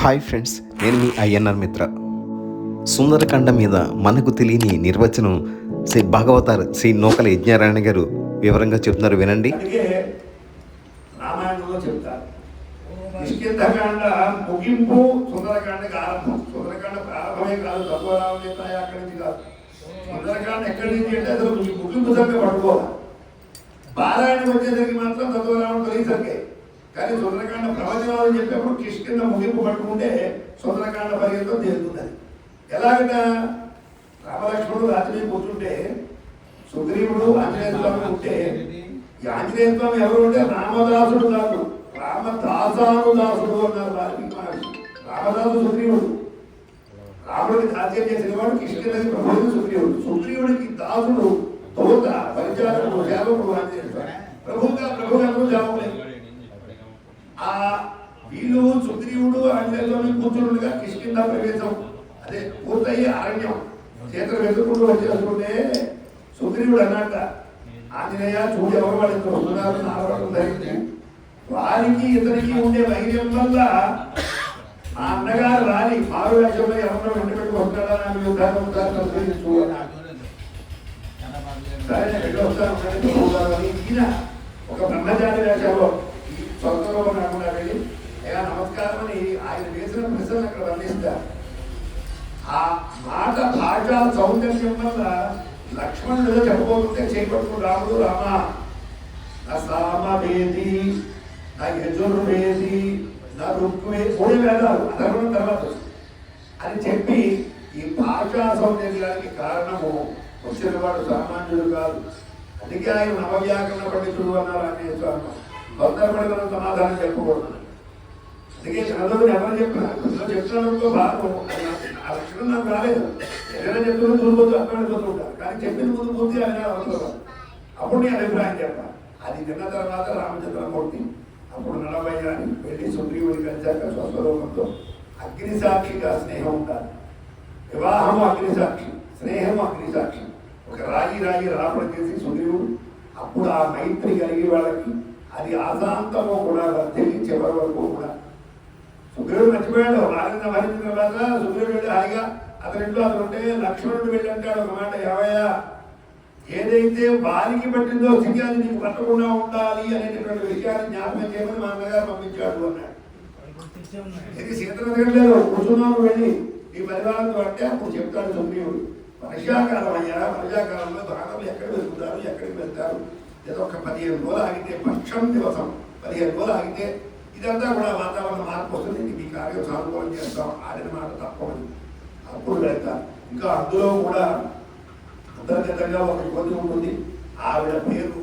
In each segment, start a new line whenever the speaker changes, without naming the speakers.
Hi friends నేను మీ INR మిత్ర. సుందరకాండ మీద మనకు తెలియని నిర్వచనం శ్రీ భాగవతార్ శ్రీ నూకల యజ్ఞారాయణ గారు వివరంగా చెప్తున్నారు వినండి.
అందుకే ముగింపు సుందరకాండకి ఆరంభం. సుందరకాండ ప్రారంభమే కాదు తత్వరామం చెప్తాయి అక్కడి నుంచి కాదు. సుందరకాండ ఎక్కడి నుంచి అంటే అసలు ముగింపు సరిగ్గా పట్టుకోవాలి పారాయణకు వచ్చేసరికి మాత్రం తత్వరామం తొలిసరికే కానీ సుందరకాండ ప్రవచనాలు చెప్పేప్పుడు కిష్ కింద ముగింపు పట్టుకుంటే సుందరకాండ పర్యంతం తేలుతుంది ఎలాగైనా రామలక్ష్మణుడు రాత్రి కూర్చుంటే సుగ్రీవుడు ఆంజనేయ స్వామి ఉంటే ఈ ఆంజనేయ స్వామి ఎవరు ఉంటే? రామదాసుడు కాదు. రామదాసాను దాసుడు అన్నారు వాల్మీకి రామదాసు సుగ్రీవుడు. రాముడికి దాస్యం చేసిన వాడు కిష్కిందకి ప్రభువుడు సుగ్రీవుడు. సుగ్రీవుడికి దాసుడు తోత పరిచారకుడు సేవకుడు ఆంజనేయ స్వామి. ప్రభుగా ప్రభుగా అందరూ సేవకులే ఆ వీళ్ళు సుగ్రీవుడు ఆంజనేయులు కూర్చుండగా కిష్కింద ప్రవేశం. అదే పూర్తయి అరణ్యం. చేతులు వెతుకుంటూ వచ్చేస్తుంటే సుగ్రీవుడు అన్నట్ట ఆంజనేయ చూడు ఎవరు వాళ్ళు వస్తున్నారు నాలుగు ధరించి. వారికి ఇతనికి ఉండే వైద్యం వల్ల ఆ అన్నగారు రాని మారు వేషంలో ఎవరినో వెంట పెట్టి వస్తాడా? నాకు యుద్ధాన్ని ఉంటారు చూడాలి ఈయన ఒక బ్రహ్మచారి వేషంలో ఈ సొంతలో కాకుండా వెళ్ళి అయ్యా నమస్కారం అని ఆయన వేసిన ప్రశ్నలు అక్కడ వర్ణిస్తారు ఆ మాట భాష సౌందర్యం వల్ల లక్ష్మణుడు చెప్పబోతుంటే చేపట్టుకుని రాముడు రామ నా సామవేది నా యజుర్వేది నా రుక్వే మూడు వేదాలు అదర్వడం తర్వాత. అని చెప్పి ఈ భాషా సౌందర్యానికి కారణము వచ్చిన వాడు సామాన్యుడు కాదు. అందుకే ఆయన నవవ్యాకరణ పండితుడు అన్నారు అనే స్వామి. తొందరపడి మనం సమాధానం చెప్పకూడదు. అందుకే చంద్రుడు ఎవరు చెప్పినా కొంచెం చెప్తున్నప్పుడు భాగం ఆ లక్షణం నాకు రాలేదు. ఏదైనా చెప్తున్నా చూడబోతు అక్కడ పోతుంటారు కానీ చెప్పిన ముందు పూర్తి ఆయన అవసరం అప్పుడు నేను అభిప్రాయం చెప్పాను అది విన్న తర్వాత రామచంద్రమూర్తి అప్పుడు నలభై అని వెళ్ళి సుగ్రీవుడి కలిసాక స్వస్వరూపంతో అగ్నిసాక్షిగా స్నేహం ఉండాలి. వివాహము అగ్నిసాక్షి స్నేహము అగ్నిసాక్షి. ఒక రాయి రాయి రాపడం చేసి సుగ్రీవుడు అప్పుడు ఆ మైత్రి కలిగి వాళ్ళకి అది అశాంతము కూడా వర్తిల్లి చివరి వరకు కూడా సుగ్రీవుడు మర్చిపోయాడు రాజన్న భరించిన తర్వాత సుగ్రీవుడు వెళ్ళి హాయిగా అతని ఇంట్లో అతను ఉంటే లక్ష్మణుడు వెళ్ళి అంటాడు ఒక మాట ఏవయ్యా ఏదైతే వారికి పట్టిందో స్థితి నీకు పట్టకుండా ఉండాలి అనేటటువంటి విషయాన్ని జ్ఞాపకం చేయమని మా అన్నగారు పంపించాడు అన్నాడు. ఇది సీతను కూర్చున్నాను వెళ్ళి ఈ పరివారంతో అంటే అప్పుడు చెప్తాడు సుగ్రీవుడు. వర్షాకాలం అయ్యా వర్షాకాలంలో దానలు ఎక్కడ వెళ్తారు ఎక్కడికి వెళ్తారు? ఏదో ఒక పదిహేను రోజులు ఆగితే పక్షం దివసం. పదిహేను రోజులు ఆగితే ఇదంతా కూడా వాతావరణ మార్పు వస్తుంది. మీ కార్యం సానుకూలం చేస్తాం. ఆడిన మాట తప్పదు అప్పుడు వెళ్తారు ఇంకా అందులో కూడా అంతర్గతంగా ఒక ఇబ్బంది ఉంటుంది. ఆవిడ పేరు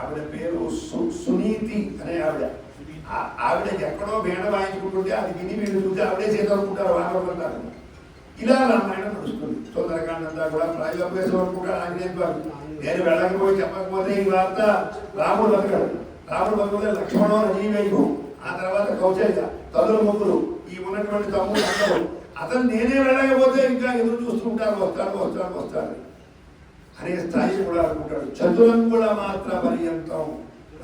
ఆవిడ పేరు సునీతి అనే ఆవిడ. ఆవిడ ఎక్కడో వేణ వాయించుకుంటుంటే అది విని వీళ్ళు చూసి ఆవిడే చేదనుకుంటారు వాడమంటారు ఇలా రామాయణం నడుస్తుంది. సుందరకాండంతా కూడా ప్రాయోపేశ్వరం అనుకుంటారు ఆంజనేయ నేను వెళ్ళకపోయి చెప్పకపోతే ఈ వార్త రాముడు బతకాడు రాముడు బతుకులే లక్ష్మణో రజీవేయు ఆ తర్వాత కౌశల్య తల్లుల ముగ్గురు. ఈ ఉన్నటువంటి తమ్ముడు అందరూ అతను నేనే వెళ్ళకపోతే ఇంకా ఎదురు చూస్తుంటారు వస్తాను వస్తాను వస్తాను అనే స్థాయి కూడా అనుకుంటాడు. చతురం కూడా మాత్ర పర్యంతం.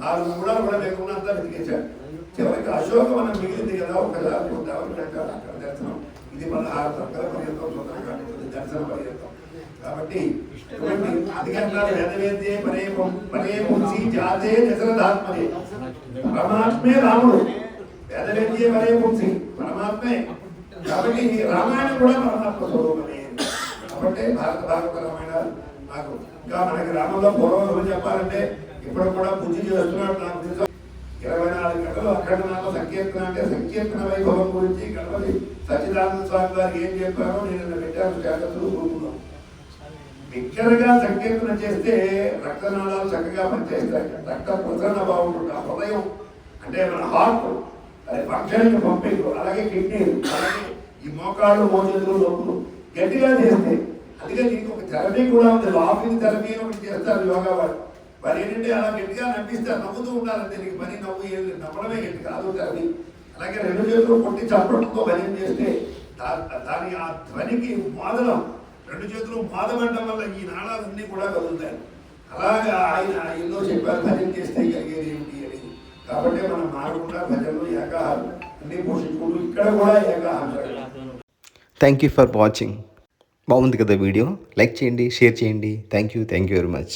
నాలుగు కూడా కూడా లేకుండా వెతికేశాడు. చివరికి అశోకవనం మిగిలింది కదా ఒకసారి అక్కడ దర్శనం. ఇది పదహారు తక్కువ పర్యంతం దర్శన పర్యంతం. కాబట్టి ఇటువంటి వేదవేద్యే పరే పరే పుంసి జాతే దశరథాత్మనే పరమాత్మే రాముడు వేదవేద్యే పరే పుంసి పరమాత్మే కాబట్టి ఈ రామాయణం కూడా పరమాత్మ స్వరూపమే కాబట్టి భారత భాగవత రామాయణాలు నాకు ఇంకా మనకి రామంలో పూర్వం చెప్పాలంటే ఇప్పుడు కూడా పూజ చేస్తున్నాడు నాకు తెలుసు ఇరవై నాలుగు గంటలు అక్కడ నాకు సంకీర్తన అంటే సంకీర్తన వైభవం గురించి గణపతి సచ్చిదానంద స్వామి గారు ఏం చెప్పారో నేను పెట్టాను జాగ్రత్తలు కోరుకున్నాను బిగ్గరగా సంకీర్తన చేస్తే రక్తనాళాలు చక్కగా పనిచేస్తాయి. రక్త ప్రసరణ బాగుంటుంది ఆ హృదయం అంటే మన హార్ట్ అది పక్షానికి పంపింగ్ అలాగే కిడ్నీ అలాగే ఈ మోకాళ్ళు మోచేతులు నొప్పులు గట్టిగా చేస్తే అందుకే దీనికి ఒక థెరపీ కూడా ఉంది. లాఫింగ్ థెరపీ అని ఒకటి చేస్తారు యోగా వాళ్ళు. వాళ్ళు ఏంటంటే అలా గట్టిగా నవ్విస్తారు నవ్వుతూ ఉండాలంటే నీకు పని నవ్వు ఏం నవ్వడమే గట్టి కాదు థెరపీ అలాగే రెండు చేతులు కొట్టి చప్పడంతో భయం చేస్తే దాని ఆ ధ్వనికి మాదలం రెండు చేతులు మోదబడడం వల్ల ఈ నాణాలన్నీ కూడా కదులుతాయి. అలాగే ఆయన ఎన్నో చెప్పారు భజన చేస్తే కలిగేది ఏమిటి అని కాబట్టి మనం మారకుండా భజనలు ఏకాహారం అన్ని పోషించుకుంటూ ఇక్కడ కూడా ఏకాహారం
థ్యాంక్ యూ ఫర్ వాచింగ్ బాగుంది కదా వీడియో? లైక్ చేయండి షేర్ చేయండి. Thank you thank you very much